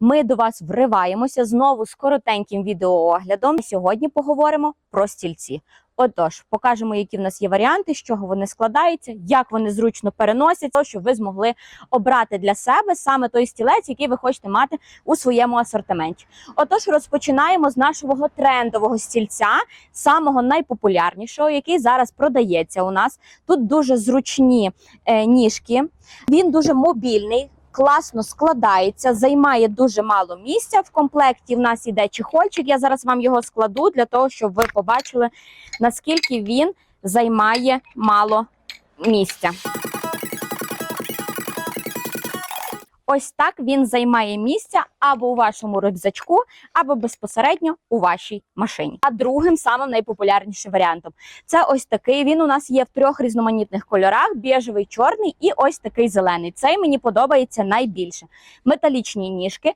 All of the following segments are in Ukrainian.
Ми до вас вриваємося знову з коротеньким відеооглядом. Сьогодні поговоримо про стільці. Отож, покажемо, які в нас є варіанти, з чого вони складаються, як вони зручно переносяться, щоб ви змогли обрати для себе саме той стілець, який ви хочете мати у своєму асортименті. Отож, розпочинаємо з нашого трендового стільця, самого найпопулярнішого, який зараз продається у нас. Тут дуже зручні е, ніжки, він дуже мобільний. Класно складається, займає дуже мало місця. В комплекті в нас іде чехольчик. Я зараз вам його складу для того, щоб ви побачили, наскільки він займає мало місця. Ось так він займає місця або у вашому рюкзачку, або безпосередньо у вашій машині. А другим самим найпопулярнішим варіантом це ось такий. Він у нас є в трьох різноманітних кольорах: біжевий, чорний і ось такий зелений. Цей мені подобається найбільше. Металічні ніжки.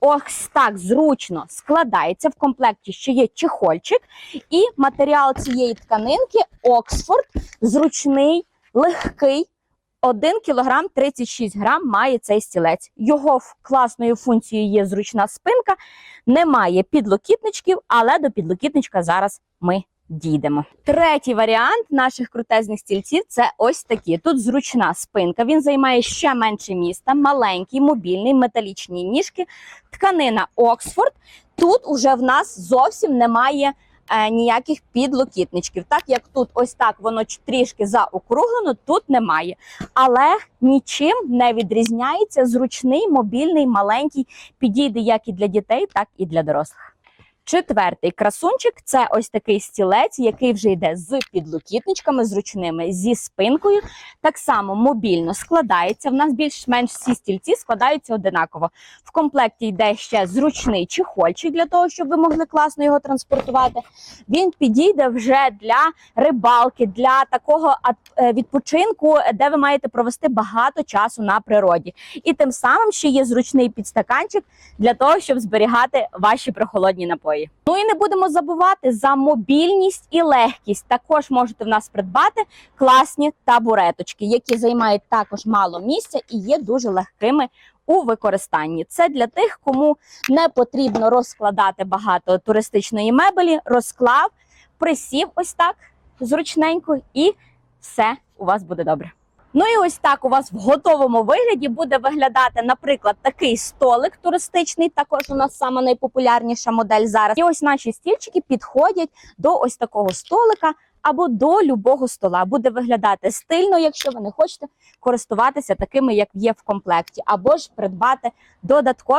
Ось так зручно складається в комплекті. Ще є чехольчик, і матеріал цієї тканинки Оксфорд зручний, легкий. 1 кілограм 36 грам має цей стілець. Його класною функцією є зручна спинка, немає підлокітничків, але до підлокітничка зараз ми дійдемо. Третій варіант наших крутезних стільців це ось такі. Тут зручна спинка. Він займає ще менше міста, маленький, мобільний, металічні ніжки, тканина Оксфорд. Тут уже в нас зовсім немає ніяких підлокітничків. Так як тут ось так воно трішки заокруглено, тут немає. Але нічим не відрізняється. Зручний, мобільний, маленький, підійде як і для дітей, так і для дорослих. Четвертий красунчик це ось такий стілець, який вже йде з підлокітничками, зручними зі спинкою. Так само мобільно складається. В нас більш-менш всі стільці складаються одинаково. В комплекті йде ще зручний чехольчик для того, щоб ви могли класно його транспортувати. Він підійде вже для рибалки, для такого е, відпочинку, де ви маєте провести багато часу на природі. І тим самим ще є зручний підстаканчик для того, щоб зберігати ваші прохолодні напої. Ну і не будемо забувати за мобільність і легкість. Також можете в нас придбати класні табуреточки, які займають також мало місця і є дуже легкими у використанні. Це для тих, кому не потрібно розкладати багато туристичної мебелі, розклав, присів ось так зручненько, і все у вас буде добре. Ну і ось так у вас в готовому вигляді буде виглядати, наприклад, такий столик туристичний. Також у нас саме найпопулярніша модель зараз. І ось наші стільчики підходять до ось такого столика або до любого стола. Буде виглядати стильно, якщо ви не хочете користуватися такими, як є в комплекті, або ж придбати додаткові.